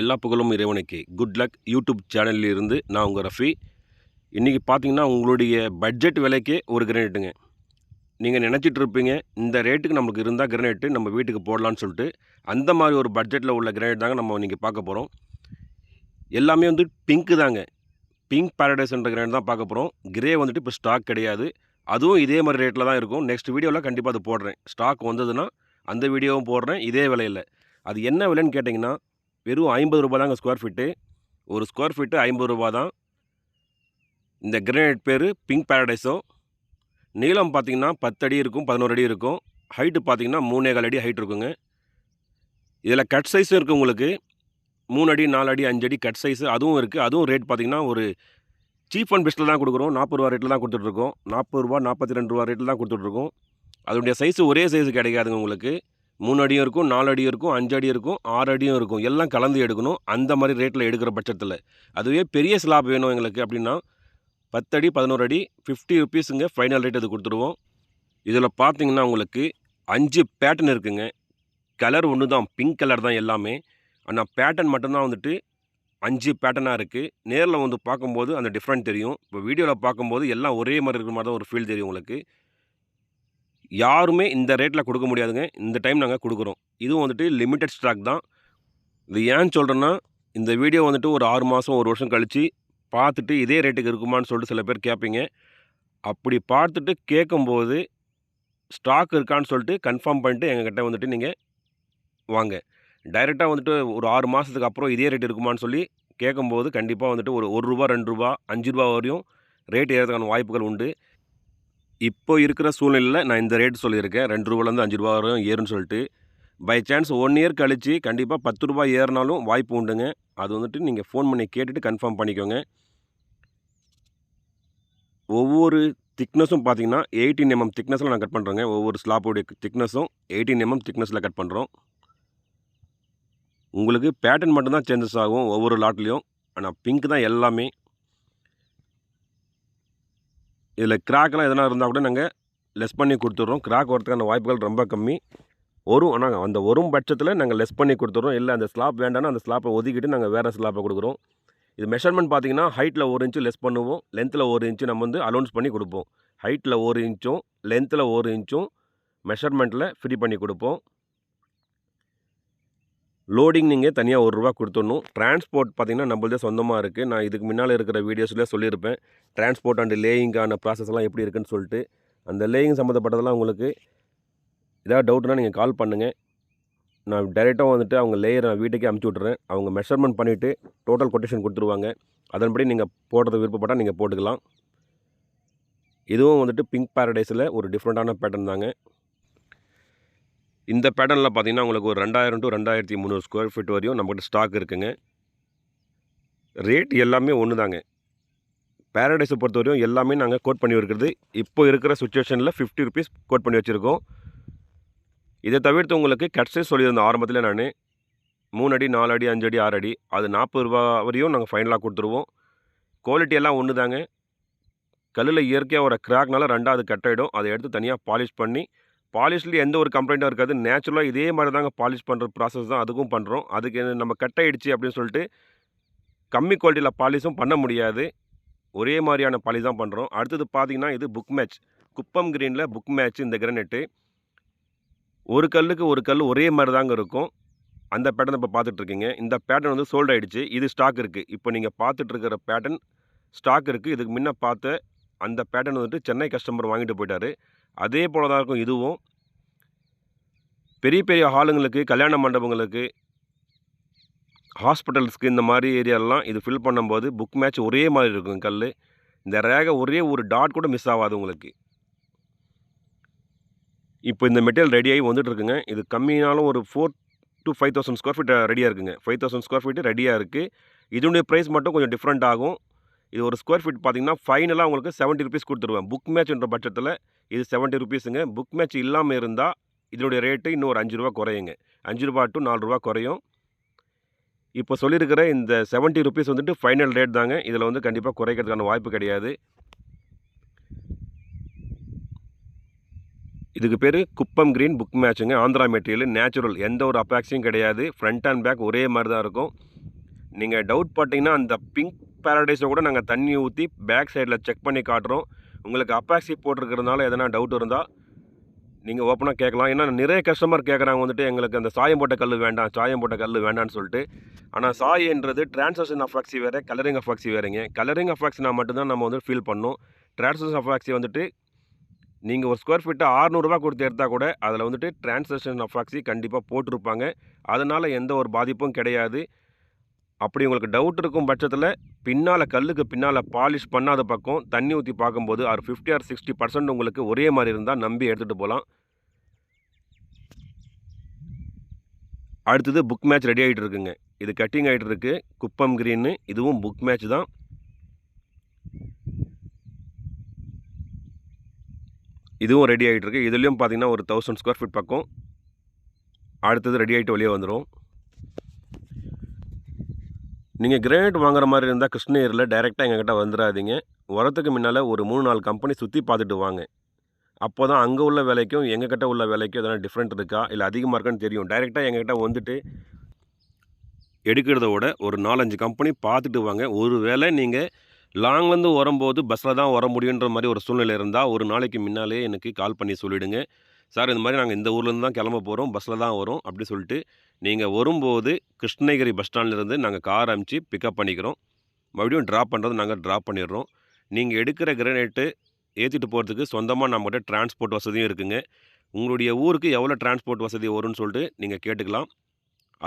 எல்லா புகழும் இறைவனுக்கு. குட் லக் யூடியூப் சேனலில் இருந்து நான் உங்கள் ரஃபி. இன்றைக்கி பார்த்தீங்கன்னா உங்களுடைய பட்ஜெட் விலைக்கே ஒரு கிரனேட்டுங்க நீங்கள் நினச்சிட்டு இருப்பீங்க இந்த ரேட்டுக்கு நமக்கு இருந்தால் கிரனேட்டு நம்ம வீட்டுக்கு போடலான்னு சொல்லிட்டு அந்த மாதிரி ஒரு பட்ஜெட்டில் உள்ள கிரனேட் தாங்க நம்ம இன்றைக்கி பார்க்க போகிறோம் எல்லாமே வந்து பிங்க்கு தாங்க. பிங்க் பேரடைஸ்ன்ற கிரனேட் தான் பார்க்க போகிறோம் கிரே வந்துட்டு இப்போ ஸ்டாக் கிடையாது. அதுவும் இதே மாதிரி ரேட்டில் தான் இருக்கும். நெக்ஸ்ட் வீடியோவில் கண்டிப்பாக அது போடுறேன். ஸ்டாக் வந்ததுன்னா அந்த வீடியோவும் போடுறேன் இதே விலையில். அது என்ன விலைன்னு கேட்டிங்கன்னா வெறும் ஐம்பது ரூபா தாங்க ஸ்கொயர் ஃபீட்டு ஒரு ஸ்கொயர் ஃபீட்டு ஐம்பது ரூபா தான் இந்த கிரனைட் பேர் பிங்க் பேரடைஸோ நீளம் பார்த்தீங்கன்னா பத்து அடி இருக்கும் பதினோரு அடி இருக்கும். ஹைட்டு பார்த்தீங்கன்னா மூணேகால் அடி ஹைட் இருக்குங்க. இதில் கட் சைஸும் இருக்குது உங்களுக்கு. மூணு அடி நாலு அடி அஞ்சு அடி கட் சைஸு அதுவும் இருக்குது அதுவும் ரேட் பார்த்தீங்கன்னா ஒரு சீப் அண்ட் பெஸ்ட்டில் தான் கொடுக்குறோம். நாற்பது ரூபா ரேட்டில் தான் கொடுத்துட்ருக்கோம் நாற்பது ரூபா நாற்பத்தி ரெண்டு ரூபா ரேட்டில் தான் கொடுத்துட்ருக்கோம் அதனுடைய சைஸு ஒரே சைஸு கிடைக்காதுங்க உங்களுக்கு. மூணு அடியும் இருக்கும் நாலு அடியும் இருக்கும் அஞ்சு அடி இருக்கும் ஆறு அடியும் இருக்கும். எல்லாம் கலந்து எடுக்கணும். அந்த மாதிரி ரேட்டில் எடுக்கிற பட்சத்தில். அதுவே பெரிய ஸ்லாப் வேணும் எங்களுக்கு அப்படின்னா பத்தடி பதினோரு அடி ஃபிஃப்டி ருபீஸுங்க ஃபைனல் ரேட் அது கொடுத்துருவோம் இதில் பார்த்தீங்கன்னா உங்களுக்கு அஞ்சு பேட்டர்ன் இருக்குங்க. கலர் ஒன்று தான் பிங்க் கலர் தான் எல்லாமே. ஆனால் பேட்டர்ன் மட்டும்தான் வந்துட்டு அஞ்சு பேட்டர்னாக இருக்குது நேரில் வந்து பார்க்கும்போது அந்த டிஃப்ரெண்ட் தெரியும். இப்போ வீடியோவில் பார்க்கும்போது எல்லாம் ஒரே மாதிரி இருக்கிற மாதிரி தான் ஒரு ஃபீல் தெரியும் உங்களுக்கு. யாருமே இந்த ரேட்டில் கொடுக்க முடியாதுங்க. இந்த டைம் நாங்கள் கொடுக்குறோம். இதுவும் வந்துட்டு லிமிட்டட் ஸ்டாக் தான். இது ஏன்னு சொல்கிறேன்னா இந்த வீடியோ வந்துட்டு ஒரு ஆறு மாதம் ஒரு வருஷம் கழித்து பார்த்துட்டு இதே ரேட்டுக்கு இருக்குமான்னு சொல்லிட்டு சில பேர் கேட்பீங்க அப்படி பார்த்துட்டு கேட்கும்போது ஸ்டாக் இருக்கான்னு சொல்லிட்டு கன்ஃபார்ம் பண்ணிட்டு எங்ககிட்ட வந்துட்டு நீங்கள் வாங்க. டைரெக்டாக வந்துட்டு ஒரு ஆறு மாதத்துக்கு அப்புறம் இதே ரேட் இருக்குமான்னு சொல்லி கேட்கும்போது கண்டிப்பாக வந்துட்டு ஒரு ஒரு ரூபா ரெண்டு ரூபா அஞ்சு ரூபா வரையும் ரேட் ஏறதுக்கான வாய்ப்புகள் உண்டு. இப்போ இருக்கிற சூழ்நிலையில் நான் இந்த ரேட் சொல்லியிருக்கேன். ரெண்டு ரூபாலேருந்து அஞ்சு ரூபா வரும் ஏறுன்னு சொல்லிட்டு பை சான்ஸ் ஒன் இயர் கழித்து கண்டிப்பாக பத்து ரூபாய் ஏறினாலும் வாய்ப்பு உண்டுங்க. அது வந்துட்டு நீங்கள் ஃபோன் பண்ணி கேட்டுட்டு கன்ஃபார்ம் பண்ணிக்கோங்க. ஒவ்வொரு திக்னஸும் பார்த்தீங்கன்னா எயிட்டீன் எம்எம் திக்னஸில் நான் கட் பண்ணுறேங்க ஒவ்வொரு ஸ்லாப்போடைய திக்னஸும் எயிட்டீன் எம்எம் திக்னஸில் கட் பண்ணுறோம் உங்களுக்கு பேட்டர்ன் மட்டும்தான் சேஞ்சஸ் ஆகும் ஒவ்வொரு லாட்லேயும் ஆனால் பிங்க் தான் எல்லாமே. இதில் கிராக்கெலாம் எதனா இருந்தால் கூட நாங்கள் லெஸ் பண்ணி கொடுத்துட்றோம். கிராக் வரதுக்கான வாய்ப்புகள் ரொம்ப கம்மி. வரும் ஆனால் அந்த வரும் பட்சத்தில் நாங்கள் லெஸ் பண்ணி கொடுத்துட்றோம். இல்லை அந்த ஸ்லாப் வேண்டாம்னா அந்த ஸ்லாப்பை ஒதுக்கிட்டு நாங்கள் வேறு ஸ்லாப்பை கொடுக்குறோம். இது மெஷர்மெண்ட் பார்த்தீங்கன்னா ஹைட்டில் ஒரு இன்ச்சு லெஸ் பண்ணுவோம். லென்த்தில் ஒரு இன்ச்சு நம்ம வந்து அலௌன்ஸ் பண்ணி கொடுப்போம். ஹைட்டில் ஒரு இன்ச்சும் லென்த்தில் ஒரு இன்ச்சும் மெஷர்மெண்ட்டில் ஃப்ரீ பண்ணி கொடுப்போம். லோடிங் நீங்கள் தனியாக ஒரு ரூபா கொடுத்துடணும். டிரான்ஸ்போர்ட் பார்த்தீங்கன்னா நம்மளதே சொந்தமாக இருக்குது நான் இதுக்கு முன்னால் இருக்கிற வீடியோஸ்லேயே சொல்லியிருப்பேன். டிரான்ஸ்போர்ட் அண்ட் லேயிங்கான ப்ராசஸ்லாம் எப்படி இருக்குன்னு சொல்லிட்டு. அந்த லேயிங் சம்மந்தப்பட்டதெல்லாம் உங்களுக்கு ஏதாவது டவுட்னா நீங்கள் கால் பண்ணுங்கள் நான் டைரெக்டாக வந்துட்டு அவங்க லேயர் நான் வீட்டுக்கே அமுச்சு விட்றேன் அவங்க மெஷர்மெண்ட் பண்ணிவிட்டு டோட்டல் கொட்டேஷன் கொடுத்துருவாங்க. அதன்படி நீங்கள் போடுறது விருப்பப்பட்டால் நீங்கள் போட்டுக்கலாம். இதுவும் வந்துட்டு பிங்க் பேரடைஸில் ஒரு டிஃப்ரெண்ட்டான பேட்டர்ன் தாங்க. இந்த பேட்டர்னில் பார்த்தீங்கன்னா உங்களுக்கு ஒரு ரெண்டாயிரம் டு ரெண்டாயிரத்தி முந்நூறு ஸ்கொயர் ஃபீட் வரையும் நம்மகிட்ட ஸ்டாக் இருக்குங்க. ரேட் எல்லாமே ஒன்று தாங்க பேரடைஸை பொறுத்த வரையும் எல்லாமே நாங்கள் கோட் பண்ணி இருக்கிறது. இப்போ இருக்கிற சுச்சுவேஷனில் ஃபிஃப்டி ருபீஸ் கோட் பண்ணி வச்சுருக்கோம். இதை தவிர்த்து உங்களுக்கு கட்ஸே சொல்லியிருந்தேன் ஆரம்பத்தில் நான். மூணு அடி நாலு அடி அஞ்சு அடி ஆறு அடி. அது நாற்பது ரூபா வரையும் நாங்கள் ஃபைனலாக கொடுத்துருவோம். குவாலிட்டி எல்லாம் ஒன்று தாங்க கல்லில் இயற்கையாக ஒரு கிராக்னால ரெண்டாவது கட் அதை எடுத்து தனியாக பாலிஷ் பண்ணி பாலிஷ்லேயும் எந்த ஒரு கம்ப்ளைண்ட்டும் இருக்காது. நேச்சுரலாக இதே மாதிரி தாங்க பாலிஷ் பண்ணுற ப்ராசஸ் தான் அதுக்கும் பண்ணுறோம் அதுக்கு நம்ம கட் ஆகிடுச்சு அப்படின்னு சொல்லிட்டு கம்மி குவாலிட்டியில் பாலிஷும் பண்ண முடியாது. ஒரே மாதிரியான பாலிஷ் தான் பண்ணுறோம் அடுத்தது பார்த்தீங்கன்னா இது புக் மேட்ச் குப்பம் கிரீனில் புக் மேட்ச் இந்த கிரனெட்டு ஒரு கல்லுக்கு ஒரு கல் ஒரே மாதிரி தாங்க இருக்கும். அந்த பேட்டர்ன் இப்போ பார்த்துட்ருக்கீங்க இந்த பேட்டர்ன் வந்து சோல்ட் ஆகிடுச்சு இது ஸ்டாக் இருக்குது இப்போ நீங்கள் பார்த்துட்ருக்கிற பேட்டன் பேட்டர்ன் ஸ்டாக் இருக்குது இதுக்கு முன்ன பார்த்த அந்த பேட்டர்ன் வந்துட்டு சென்னை கஸ்டமர் வாங்கிட்டு போயிட்டார். அதே போல் தான் இருக்கும் இதுவும். பெரிய பெரிய ஹாலுங்களுக்கு கல்யாண மண்டபங்களுக்கு ஹாஸ்பிட்டல்ஸ்க்கு இந்த மாதிரி ஏரியாலெலாம் இது ஃபில் பண்ணும்போது புக் மேட்ச் ஒரே மாதிரி இருக்கும் கல் இந்த ரேகை ஒரே ஒரு டாட் கூட மிஸ் ஆகாது உங்களுக்கு. இப்போ இந்த மெட்டீரியல் ரெடியாகி வந்துட்டுருக்குங்க. இது கம்மினாலும் ஒரு four to five thousand square feet ரெடியாக இருக்குங்க. ஃபைவ் தௌசண்ட் ஸ்கொயர் ஃபீட் ரெடியாக இருக்குது இதனுடைய ப்ரைஸ் மட்டும் கொஞ்சம் டிஃப்ரெண்ட் ஆகும். இது ஒரு ஸ்கொயர் ஃபீட் பார்த்திங்கன்னா ஃபைனலாக உங்களுக்கு செவன்ட்டி ருபீஸ் கொடுத்துருவேன். புக் மேட்ச்ன்ற பட்சத்தில் இது செவன்ட்டி ருபீஸுங்க புக் மேட்ச் இல்லாமல் இருந்தால் இதனுடைய ரேட்டு இன்னும் ஒரு அஞ்சு ரூபா குறையுங்க. அஞ்சு ரூபா டு நாலு ரூபா குறையும். இப்போ சொல்லியிருக்கிற இந்த செவன்ட்டி ருபீஸ் வந்துட்டு ஃபைனல் ரேட் தாங்க. இதில் வந்து கண்டிப்பாக குறைக்கிறதுக்கான வாய்ப்பு கிடையாது. இதுக்கு பேர் குப்பம் கிரீன் புக் மேட்சுங்க ஆந்திரா மெட்டீரியல் நேச்சுரல் எந்த ஒரு அப்பாக்ஸையும் கிடையாது. ஃப்ரண்ட் அண்ட் பேக் ஒரே மாதிரி தான் இருக்கும். நீங்கள் டவுட் பார்த்தீங்கன்னா அந்த பிங்க் பேரடைஸை கூட நாங்கள் தண்ணி ஊற்றி பேக் சைடில் செக் பண்ணி காட்டுறோம். உங்களுக்கு அப்பாக்சி போட்டிருக்கிறதுனால எதனா டவுட் இருந்தால் நீங்கள் ஓப்பனாக கேட்கலாம். ஏன்னா நிறைய கஸ்டமர் கேட்குறாங்க வந்துட்டு எங்களுக்கு அந்த சாயம் போட்ட கல் வேண்டாம் சாயம் போட்ட கல் வேண்டாம்னு சொல்லிட்டு. ஆனால் சாயன்றது டிரான்சாக்ஷன் அஃபாக்சி வேறு கலரிங் அஃபாக்சி வேறுங்க. கலரிங் அஃபாக்சினா மட்டும்தான் நம்ம வந்து ஃபீல் பண்ணோம். டிரான்சாக்ஷன் அஃபாக்சி வந்துட்டு நீங்கள் ஒரு ஸ்கொயர் ஃபீட்டை ஆறுநூறுபா கொடுத்து எடுத்தால் கூட அதில் வந்துட்டு டிரான்சாக்ஷன் அஃபாக்சி கண்டிப்பாக போட்டிருப்பாங்க. அதனால் எந்த ஒரு பாதிப்பும் கிடையாது. அப்படி உங்களுக்கு டவுட் இருக்கும் பட்சத்தில் பின்னால் கல்லுக்கு பின்னால் பாலிஷ் பண்ணாத பக்கம் தண்ணி ஊற்றி பார்க்கும்போது ஒரு ஃபிஃப்டி ஆர் சிக்ஸ்டி பர்சன்ட் உங்களுக்கு ஒரே மாதிரி இருந்தால் நம்பி எடுத்துகிட்டு போகலாம் அடுத்தது புக் மேட்ச் ரெடி ஆகிட்டு இருக்குங்க. இது கட்டிங் ஆகிட்டு இருக்கு. குப்பம் கிரீன்னு இதுவும் புக் மேட்ச் தான். இதுவும் ரெடி ஆகிட்டு இருக்கு. இதுலேயும் பார்த்தீங்கன்னா ஒரு தௌசண்ட் ஸ்கொயர் ஃபீட் பக்கம். அடுத்தது ரெடி ஆகிட்டு வெளியே வந்துடும் நீங்கள் கிரேனைட் வாங்குற மாதிரி இருந்தால் கிருஷ்ணகிரியில் டைரெக்டாக எங்ககிட்ட வந்துடாதீங்க உரத்துக்கு முன்னால் ஒரு மூணு நாலு கம்பெனி சுற்றி பார்த்துட்டு வாங்க. அப்போ தான் அங்கே உள்ள விலைக்கும் எங்ககிட்ட உள்ள விலைக்கும் எதனா டிஃப்ரெண்ட் இருக்கா? இல்லை அதிகமாக இருக்கான்னு தெரியும். டைரெக்டாக எங்ககிட்ட வந்துட்டு எடுக்கிறத விட ஒரு நாலஞ்சு கம்பெனி பார்த்துட்டு வாங்க. ஒரு வேளை நீங்கள் லாங்லேருந்து வரும்போது பஸ்ஸில் தான் வர முடியுன்ற மாதிரி ஒரு சூழ்நிலை இருந்தால் ஒரு நாளைக்கு முன்னாலே எனக்கு கால் பண்ணி சொல்லிவிடுங்க சார் இந்த மாதிரி நாங்கள் இந்த ஊர்லேருந்து தான் கிளம்ப போகிறோம் பஸ்ஸில் தான் வரும். அப்படி சொல்லிட்டு நீங்கள் வரும்போது கிருஷ்ணகிரி பஸ் ஸ்டாண்ட்லேருந்து நாங்கள் கார் அமுச்சு பிக்கப் பண்ணிக்கிறோம். மறுபடியும் ட்ராப் பண்ணுறது நாங்கள் ட்ராப் பண்ணிடுறோம். நீங்கள் எடுக்கிற கிரனைட்டு ஏற்றிட்டு போகிறதுக்கு சொந்தமாக நம்மகிட்ட டிரான்ஸ்போர்ட் வசதியும் இருக்குங்க. உங்களுடைய ஊருக்கு எவ்வளோ டிரான்ஸ்போர்ட் வசதி வரும்னு சொல்லிட்டு நீங்கள் கேட்டுக்கலாம்.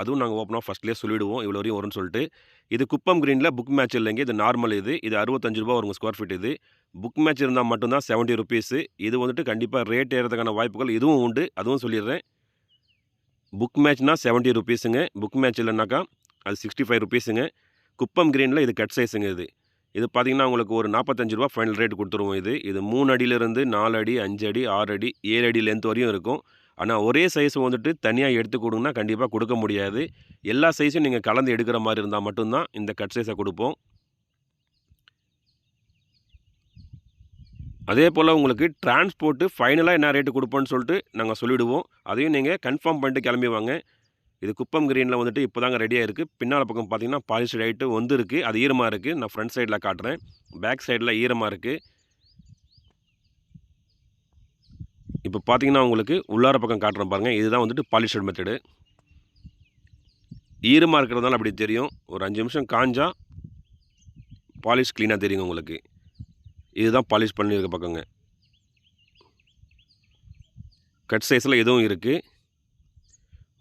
அதுவும் நாங்கள் ஓப்பனாக ஃபஸ்ட்லேயே சொல்லிவிடுவோம் இவ்வளோ வரையும் வரும்னு சொல்லிட்டு. இது குப்பம் க்ரீனில் புக் மேட்ச் இல்லைங்க. இது நார்மல் இது. இது அறுபத்தஞ்சு ரூபா வருங்க ஸ்கொயர் ஃபீட் இது. புக் மேட்ச் இருந்தால் மட்டும்தான் செவன்ட்டி ருபீஸு இது வந்துட்டு கண்டிப்பாக ரேட் ஏறதுக்கான வாய்ப்புகள் இதுவும் உண்டு. அதுவும் சொல்லிடுறேன். புக் மேட்ச்னால் செவன்ட்டி ருபீஸுங்க புக் மேட்ச் இல்லைனாக்கா அது சிக்ஸ்டி ஃபைவ் ருபீஸுங்க குப்பம் க்ரீனில் இது கட் சைஸுங்க இது. இது பார்த்தீங்கன்னா உங்களுக்கு ஒரு நாற்பத்தஞ்சு ரூபா ஃபைனல் ரேட் கொடுத்துருவோம் இது. இது மூணு அடியிலேருந்து நாலு அடி அஞ்சு அடி ஆறு அடி ஏழு அடி லென்த் வரையும் இருக்கும். ஆனால் ஒரே சைஸ் வந்துட்டு தனியாக எடுத்து கொடுங்கன்னா கண்டிப்பாக கொடுக்க முடியாது. எல்லா சைஸும் நீங்கள் கலந்து எடுக்கிற மாதிரி இருந்தால் மட்டும்தான் இந்த கட் சைஸை கொடுப்போம். அதே போல் உங்களுக்கு டிரான்ஸ்போர்ட்டு ஃபைனலாக என்ன ரேட்டு கொடுப்போன்னு சொல்லிட்டு நாங்கள் சொல்லிவிடுவோம் அதையும் நீங்கள் கன்ஃபார்ம் பண்ணிட்டு கிளம்பி வாங்க. இது குப்பம் கிரீனில் வந்துட்டு இப்போ தாங்க ரெடியாக இருக்குது பின்னால் பக்கம் பார்த்தீங்கன்னா பாலிஸ்டர் ஐட்டு வந்து இருக்குது அது ஈரமாக இருக்குது நான் ஃப்ரண்ட் சைடில் காட்டுறேன். பேக் சைடில் ஈரமாக இருக்குது இப்போ பார்த்தீங்கன்னா உங்களுக்கு உள்ளார பக்கம் காட்டுறேன் பாருங்கள் இதுதான் வந்துட்டு பாலிஸ்டர் மெத்தடு ஈரமாக இருக்கிறதுனால அப்படி தெரியும். ஒரு அஞ்சு நிமிஷம் காஞ்சா பாலிஷ் க்ளீனாக தெரியுங்க உங்களுக்கு. இதுதான் பாலிஷ் பண்ணியிருக்க பக்கங்க. கட் சைஸில் எதுவும் இருக்குது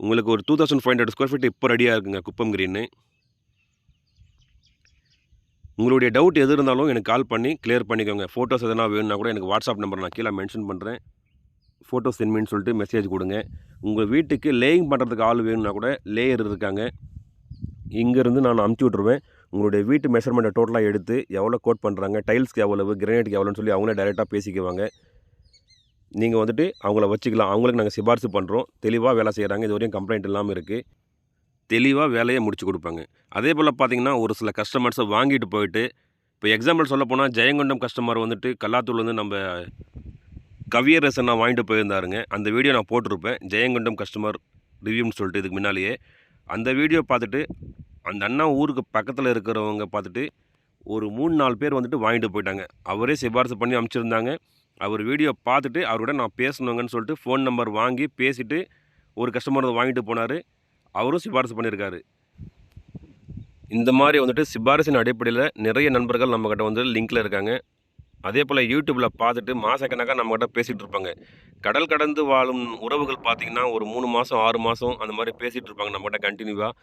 உங்களுக்கு ஒரு two thousand five hundred square feet இப்போ ரெடியாக இருக்குங்க குப்பம் கிரீன்னு உங்களுடைய டவுட் எது இருந்தாலும் எனக்கு கால் பண்ணி கிளியர் பண்ணிக்கோங்க. ஃபோட்டோஸ் எதனா வேணும்னா கூட எனக்கு வாட்ஸ்அப் நம்பர் நான் கீழே மென்ஷன் பண்ணுறேன் ஃபோட்டோஸ் சென்மின்னு சொல்லிட்டு மெசேஜ் கொடுங்க. உங்கள் வீட்டுக்கு லேயிங் பண்ணுறதுக்கு ஆள் வேணும்னா கூட லேயர் இருக்காங்க. இங்கேருந்து நான் அமுச்சு விட்ருவேன் உங்களுடைய வீட்டு மெஷர்மெண்ட்டை டோட்டலாக எடுத்து எவ்வளோ கோட் பண்ணுறாங்க டைல்ஸ்க்கு எவ்வளவு கிரனைட்டுக்கு எவ்வளோன்னு சொல்லி அவங்களே டைரெக்டாக பேசிக்குவாங்க. நீங்கள் வந்துட்டு அவங்கள வச்சுக்கலாம். அவங்களுக்கு நாங்கள் சிபாரிசு பண்ணுறோம் தெளிவாக வேலை செய்கிறாங்க இது வரையும் கம்ப்ளைண்ட் இல்லாமல் இருக்குது தெளிவாக வேலையை முடிச்சு கொடுப்பாங்க. அதே போல் பார்த்திங்கன்னா ஒரு சில கஸ்டமர்ஸை வாங்கிட்டு போயிட்டு இப்போ எக்ஸாம்பிள் சொல்ல போனால் ஜெயங்கொண்டம் கஸ்டமர் வந்துட்டு கல்லாத்தூர் வந்து நம்ம கவியரசன் நான் வாங்கிட்டு போயிருந்தாருங்க. அந்த வீடியோ நான் போட்டிருப்பேன். ஜெயங்கொண்டம் கஸ்டமர் ரிவ்யூன்னு சொல்லிட்டு இதுக்கு முன்னாலேயே. அந்த வீடியோ பார்த்துட்டு அந்த அண்ணா ஊருக்கு பக்கத்தில் இருக்கிறவங்க பார்த்துட்டு ஒரு மூணு நாலு பேர் வந்துட்டு வாங்கிட்டு போயிட்டாங்க. அவரே சிபாரிசு பண்ணி அனுப்பிச்சிருந்தாங்க அவர் வீடியோ பார்த்துட்டு அவரோட நான் பேசணுங்கன்னு சொல்லிட்டு ஃபோன் நம்பர் வாங்கி பேசிவிட்டு ஒரு கஸ்டமர் வாங்கிட்டு போனார். அவரும் சிபாரிசு பண்ணியிருக்காரு இந்த மாதிரி வந்துட்டு சிபாரிசின் அடிப்படையில் நிறைய நண்பர்கள் நம்மக்கிட்ட வந்து லிங்க்கில் இருக்காங்க. அதே போல் யூடியூப்பில் பார்த்துட்டு மாதக்கணக்காக நம்மக்கிட்ட பேசிகிட்டு இருப்பாங்க. கடல் கடந்து வாழும் உறவுகள் பார்த்திங்கன்னா ஒரு மூணு மாதம் ஆறு மாதம் அந்த மாதிரி பேசிகிட்டு இருப்பாங்க நம்மகிட்ட கண்டினியூவாக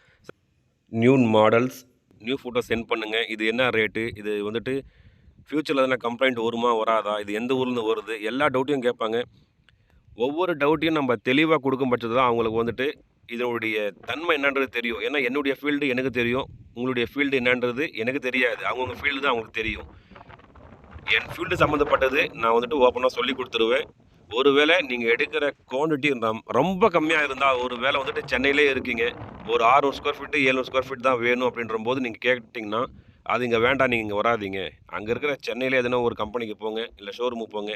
new models new photo send பண்ணுங்கள் இது என்ன ரேட்டு இது வந்துட்டு ஃப்யூச்சரில் எதனா கம்ப்ளைண்ட் வருமா வராதா? இது எந்த ஊர்லேருந்து வருது? எல்லா டவுட்டையும் கேட்பாங்க. ஒவ்வொரு டவுட்டையும் நம்ம தெளிவாக கொடுக்கும் பட்சத்தில் தான் அவங்களுக்கு வந்துட்டு இதனுடைய தன்மை என்னன்றது தெரியும். ஏன்னா என்னுடைய ஃபீல்டு எனக்கு தெரியும். உங்களுடைய ஃபீல்டு என்னன்றது எனக்கு தெரியாது. அவங்கவுங்க ஃபீல்டு தான் அவங்களுக்கு தெரியும். என் ஃபீல்டு சம்மந்தப்பட்டது நான் வந்துட்டு ஓப்பனாக சொல்லி கொடுத்துருவேன். ஒருவேளை நீங்கள் எடுக்கிற குவான்டிட்டி ரொம்ப கம்மியாக இருந்தால் ஒரு வேளை வந்துட்டு சென்னையிலே இருக்கீங்க. ஒரு ஆறுநூறு ஸ்கொயர் ஃபீட்டு ஏழ்நூறு ஸ்கொயர் ஃபீட் தான் வேணும் அப்படின்ற போது நீங்கள் கேட்டிங்கன்னா அது இங்கே வேண்டாம் நீங்கள் இங்கே வராதீங்க. அங்கே இருக்கிற சென்னையில் எதுனா ஒரு கம்பெனிக்கு போங்க இல்லை ஷோரூமுக்கு போங்க.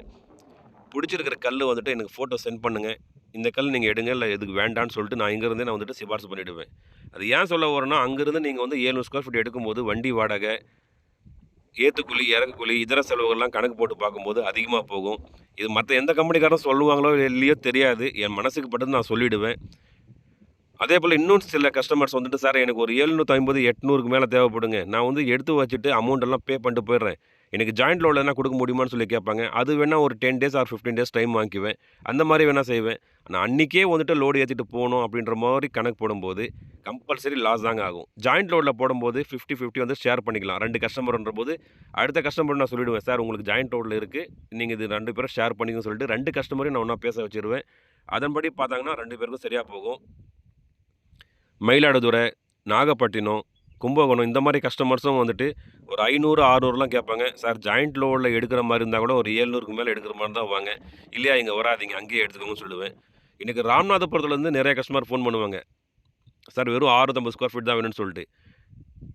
பிடிச்சிருக்கிற கல் வந்துட்டு எனக்கு ஃபோட்டோ சென்ட் பண்ணுங்கள் இந்த கல் நீங்கள் எடுங்க இல்லை எதுக்கு வேண்டான்னு சொல்லிட்டு நான் இங்கேருந்தே நான் வந்துட்டு சிபாரிசு பண்ணிவிடுவேன் அது ஏன் சொல்ல வரேன்னா அங்கேருந்து நீங்கள் வந்து ஏழ்நூறு ஸ்கொயர் ஃபீட் எடுக்கும்போது வண்டி வாடகை ஏற்றுக்கூலி இறக்குக்கூலி இதர செலவுகள்லாம் கணக்கு போட்டு பார்க்கும்போது அதிகமாக போகும். இது மற்ற எந்த கம்பெனிக்காரரும் சொல்லுவாங்களோ இல்லையோ தெரியாது. என் மனசுக்கு பட்டு நான் சொல்லிவிடுவேன் அதே போல் இன்னும் சில கஸ்டமர்ஸ் வந்துட்டு சார் எனக்கு ஒரு எழுநூற்றி ஐம்பது எட்நூறுக்கு மேலே தேவைப்படுங்க. நான் வந்து எடுத்து வச்சுட்டு அமௌண்ட் எல்லாம் பே பண்ணிட்டு போயிடுறேன். எனக்கு ஜாயிண்ட் லோடில் என்ன கொடுக்க முடியுமான்னு சொல்லி கேட்பாங்க. அது வேணால் ஒரு ten days or fifteen days time வாங்கிக்குவேன். அந்த மாதிரி வேணால் செய்வேன். நான் அன்றைக்கே வந்துட்டு லோடு ஏற்றிட்டு போகணும் அப்படின்ற மாதிரி கணக்கு போடும்போது கம்பல்சரி லாஸ் தாங்க ஆகும். ஜாயிண்ட் லோடில் போடும்போது ஃபிஃப்டி ஃபிஃப்டி வந்து ஷேர் பண்ணிக்கலாம். ரெண்டு கஸ்டமர்ன்ற போது அடுத்த கஸ்டமர் நான் சொல்லிவிடுவேன் சார் உங்களுக்கு ஜாயிண்ட் லோடில் இருக்குது நீங்கள் இது ரெண்டு பேரும் ஷேர் பண்ணிக்கணும்னு சொல்லிட்டு ரெண்டு கஸ்டமரையும் நான் ஒன்றா பேச வச்சிருவேன். அதன்படி பார்த்தாங்கன்னா ரெண்டு பேருக்கும் சரியாக போகும். மயிலாடுதுறை நாகப்பட்டினம் கும்பகோணம் இந்த மாதிரி கஸ்டமர்ஸும் வந்துட்டு ஒரு ஐநூறு ஆறுநூறுலாம் கேட்பாங்க. சார் ஜாயிண்ட் லோடில் எடுக்கிற மாதிரி இருந்தால் கூட ஒரு ஏழ்நூறுக்கு மேலே எடுக்கிற மாதிரி தான் வாங்க. இல்லையா இங்கே வராதீங்க அங்கேயே எடுத்துக்கோங்கன்னு சொல்லுவேன். இன்றைக்கி ராமநாதபுரத்துலேருந்து நிறைய கஸ்டமர் ஃபோன் பண்ணுவாங்க. சார் வெறும் ஆறுநூத்தம்பது ஸ்கொயர் ஃபீட் தான் வேணும்னு சொல்லிட்டு.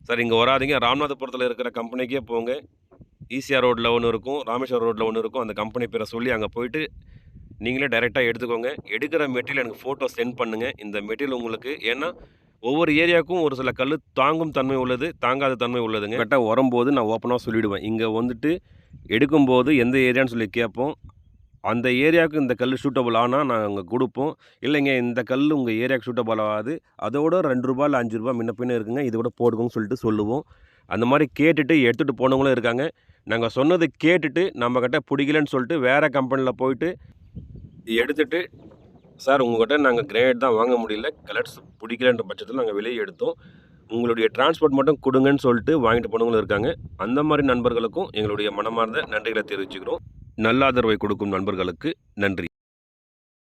சார் இங்கே வராதீங்க ராமநாதபுரத்தில் இருக்கிற கம்பெனிக்கே போங்க. ஈசிஆர் ரோட்டில் ஒன்று இருக்கும் ராமேஸ்வரம் ரோட்டில் ஒன்று இருக்கும் அந்த கம்பெனி பேரை சொல்லி அங்கே போயிட்டு நீங்களே டைரெக்டாக எடுத்துக்கோங்க. எடுக்கிற மெட்டீரியல் எனக்கு ஃபோட்டோ சென்ட் பண்ணுங்கள் இந்த மெட்டீரியல் உங்களுக்கு ஏன்னா ஒவ்வொரு ஏரியாவுக்கும் ஒரு சில கல் தாங்கும் தன்மை உள்ளது தாங்காத தன்மை உள்ளதுங்க. கரெக்டாக வரும்போது நான் ஓப்பனாக சொல்லிவிடுவேன் இங்கே வந்துட்டு எடுக்கும்போது எந்த ஏரியான்னு சொல்லி கேட்போம். அந்த ஏரியாவுக்கு இந்த கல் சூட்டபுள் ஆனால் நாங்கள் கொடுப்போம். இல்லைங்க இந்த கல் உங்கள் ஏரியாவுக்கு சூட்டபுள் ஆகாது. அதோட ரெண்டு ரூபா இல்லை அஞ்சு ரூபா முன்ன பின்ன இருக்குங்க. இது கூட போடுங்கன்னு சொல்லிட்டு சொல்லுவோம். அந்த மாதிரி கேட்டுட்டு எடுத்துகிட்டு போனவங்களும் இருக்காங்க. நாங்கள் சொன்னது கேட்டுட்டு நம்மக்கிட்ட பிடிக்கலன்னு சொல்லிட்டு வேறு கம்பெனியில் போயிட்டு எடுத்துகிட்டு சார் உங்கள்கிட்ட நாங்கள் கிரேட் தான் வாங்க முடியல. கலர்ஸ் பிடிக்கலன்ற பட்சத்தில் நாங்கள் விலையை எடுத்தோம். உங்களுடைய டிரான்ஸ்போர்ட் மட்டும் கொடுங்கன்னு சொல்லிட்டு வாங்கிட்டு போனவங்களும் இருக்காங்க. அந்த மாதிரி நண்பர்களுக்கும் எங்களுடைய மனமார்ந்த நன்றிகளை தெரிவிச்சுக்கிறோம். நல்ல ஆதரவை கொடுக்கும் நண்பர்களுக்கு நன்றி.